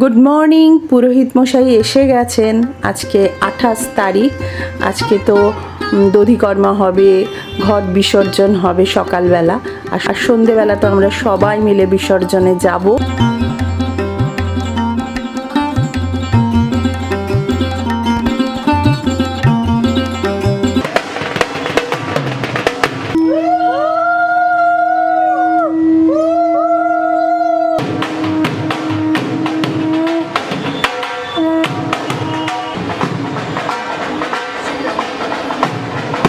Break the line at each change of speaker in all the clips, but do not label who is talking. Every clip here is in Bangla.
গুড মর্নিং পুরোহিত মশাই এসে গেছেন। আজকে আঠাশ তারিখ। আজকে তো দধিকর্মা হবে, ঘট বিসর্জন হবে সকালবেলা। আর সন্ধেবেলা তো আমরা সবাই মিলে বিসর্জনে যাব।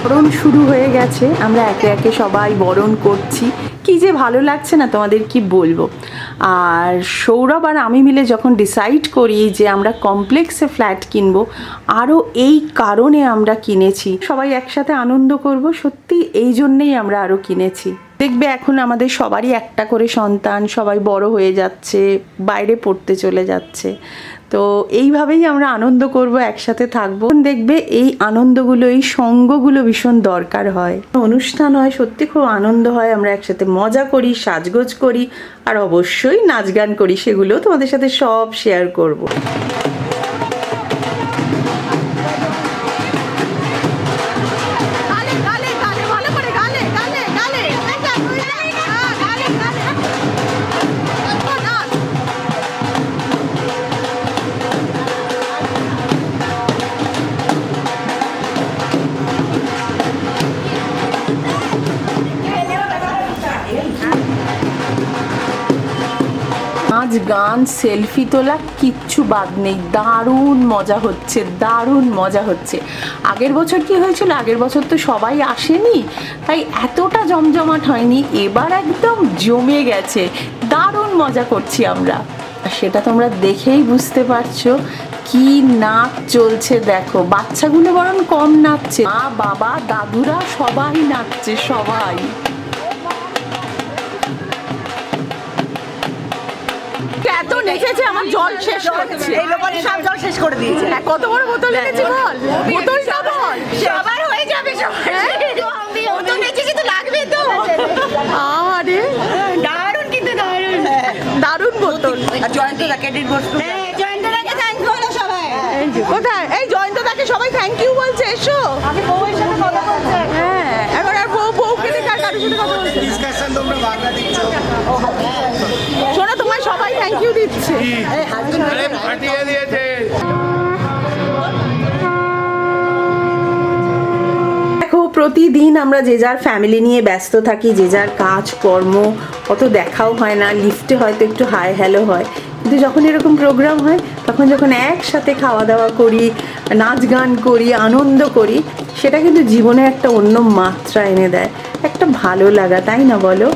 বরণ শুরু হয়ে গেছে। আমরা একে একে সবাই বরণ করছি। কি যে ভালো লাগছে না তোমাদের কি বলব? আর সৌরভ আর আমি মিলে যখন ডিসাইড করি যে আমরা কমপ্লেক্সে ফ্ল্যাট কিনবো আরও এই কারণে আমরা কিনেছি। সবাই একসাথে আনন্দ করব, সত্যি এই জন্যেই আমরা আরও কিনেছি। দেখবে এখন আমাদের সবারই একটা করে সন্তান, সবাই বড় হয়ে যাচ্ছে, বাইরে পড়তে চলে যাচ্ছে। তো এইভাবেই আমরা আনন্দ করব, একসাথে থাকব দেখবে এই আনন্দগুলো, এই সঙ্গগুলো ভীষণ দরকার হয় অনুষ্ঠান হয়, সত্যি খুব আনন্দ হয়, আমরা একসাথে মজা করি, সাজগোজ করি, আর অবশ্যই নাচ গান করি, সেগুলো তোমাদের সাথে সব শেয়ার করব। গান, সেলফি তোলা, কিচ্ছু বাদ নেই। দারুণ মজা হচ্ছে, দারুণ মজা হচ্ছে। আগের বছর কি হয়েছিল? আগের বছর তো সবাই আসেনি, তাই এতটা জমজমাট হয়নি, এবার একদম জমে গেছে। দারুণ মজা করছি আমরা। সেটা তোমরা দেখেই বুঝতে পারছ কি নাচ চলছে, দেখো। বাচ্চাগুলো বরং কম নাচছে। মা, বাবা, দাদুরা সবাই নাচছে, সবাই। এত নেচেছে আমার জল শেষ হচ্ছে
এই লোকের সব জল শেষ করে দিয়েছে।
হ্যাঁ, কত বড় বোতল এনেছি বল? বোতলটা বল।
সবার হয়ে যাবে সবার। তো নেচেছি তো লাগবে তো।
আরে
দারুণ কিন্তু দারুণ।
দারুণ বোতল।
আর জয়ন্ত ক্রেডিট বসতো জয়ন্ত দাকে থ্যাংক ইউ সবাই।
কোথায় এই জয়ন্ত তাকে সবাই থ্যাংক ইউ বলছে এসো
আমি বউয়ের সাথে কথা বলছে
হ্যাঁ এখন আর বউ বউকে দেখে আর কারোর সাথে কথা বলছে না।
ডিসকাশন তোমরা বাংলা দিচ্ছ
শোনো তোমায় সবাই থ্যাংক ইউ
আরে ফাটিয়ে দিয়েছে
দেখো, প্রতিদিন আমরা যে যার ফ্যামিলি নিয়ে ব্যস্ত থাকি, যে যার কাজ, কর্ম, অত দেখাও হয় না লিফটে হয়তো একটু হাই হ্যালো হয়। কিন্তু যখন এরকম প্রোগ্রাম হয়, তখন যখন একসাথে খাওয়া দাওয়া করি, নাচ গান করি, আনন্দ করি, সেটা কিন্তু জীবনে একটা অন্য মাত্রা এনে দেয়। একটা ভালো লাগা, তাই না বলো?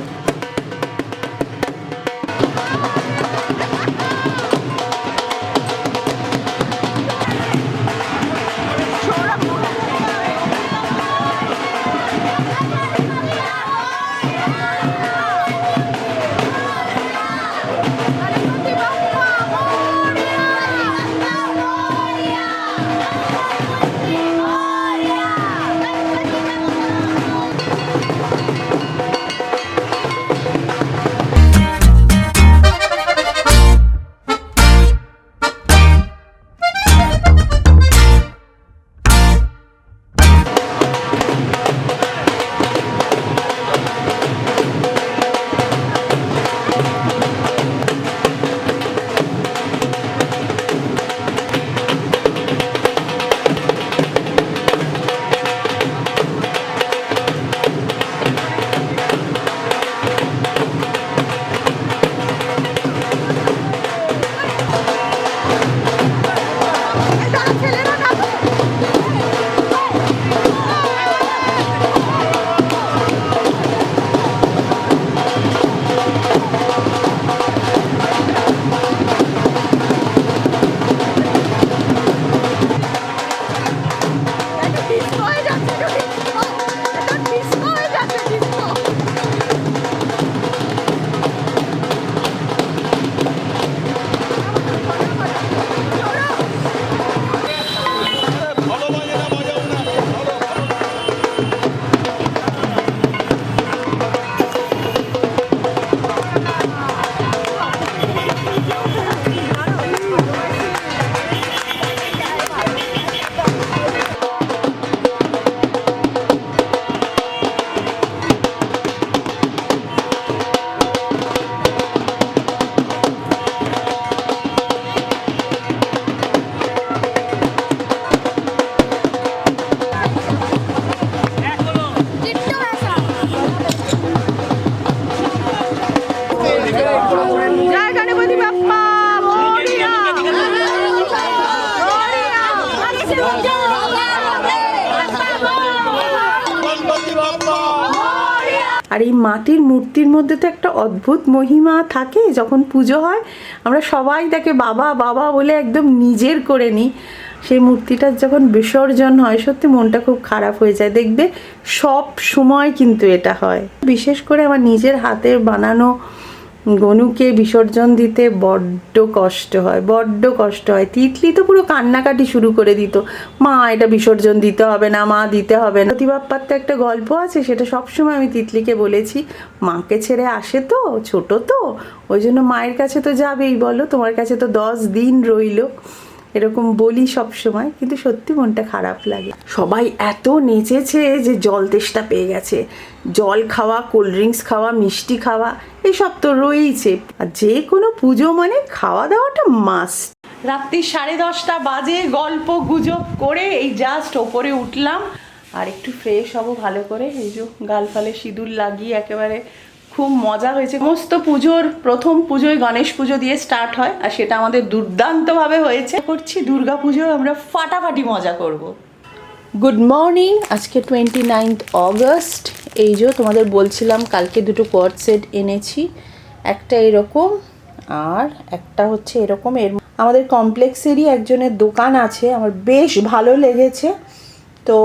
আর এই মাটির মূর্তির মধ্যে তো একটা অদ্ভুত মহিমা থাকে, যখন পুজো হয়, আমরা সবাই তাকে বাবা বাবা বলে একদম নিজের করে নিই। সেই মূর্তিটার যখন বিসর্জন হয়, সত্যি মনটা খুব খারাপ হয়ে যায়। দেখবে সব সময় কিন্তু এটা হয়। বিশেষ করে আমার নিজের হাতের বানানো গনুকে বিসর্জন দিতে বড্ড কষ্ট হয়, বড্ড কষ্ট হয়। তিতলি তো পুরো কান্নাকাটি শুরু করে দিত। মা, এটা বিসর্জন দিতে হবে না, মা, দিতে হবে না। প্রতিবাপ্পার তো একটা গল্প আছে, সেটা সবসময় আমি তিতলিকে বলেছি, মাকে ছেড়ে আসে তো, ছোট তো, ওই জন্য মায়ের কাছে তো যাবেই বলো, তোমার কাছে তো দশ দিন রইল। এরকম বলি সব সময় কিন্তু সত্যি মনটা খারাপ লাগে। সবাই এত নেচেছে যে জল তেষ্টা পেয়ে গেছে। জল খাওয়া, কোল্ড ড্রিঙ্কস খাওয়া, মিষ্টি খাওয়া এসব তো রয়েইছে। আর যে কোনো পুজো মানে খাওয়া দাওয়াটা মাস্ট রাত্রি সাড়ে দশটা বাজে গল্প গুজব করে এই জাস্ট ওপরে উঠলাম। আর একটু ফ্রেশ হব ভালো করে। এই যে গাল ফালে সিঁদুর লাগিয়ে একেবারে খুব মজা হয়েছে। সমস্ত পুজোর প্রথম পুজোয় গণেশ পুজো দিয়ে স্টার্ট হয়। আর সেটা আমাদের দুর্দান্তভাবে হয়েছে। করছি দুর্গা পুজো আমরা ফাটাফাটি মজা করব। গুড মর্নিং আজকে টোয়েন্টি নাইনথ অগস্ট এই যে তোমাদের বলছিলাম কালকে দুটো কোয়ার্ড সেট এনেছি, একটা এরকম আর একটা হচ্ছে এরকম। এর আমাদের কমপ্লেক্সেরই একজনের দোকান আছে, আমার বেশ ভালো লেগেছে। তো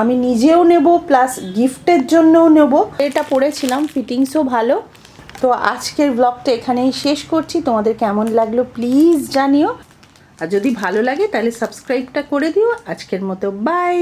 আমি নিজেও নেব, প্লাস গিফটের জন্যও নেব। এটা পরেছিলাম ফিটিংসও ভালো। তো আজকের ব্লগটা এখানেই শেষ করছি। তোমাদের কেমন লাগল প্লিজ জানিও। আর যদি ভালো লাগে তাহলে সাবস্ক্রাইবটা করে দিও। আজকের মতো বাই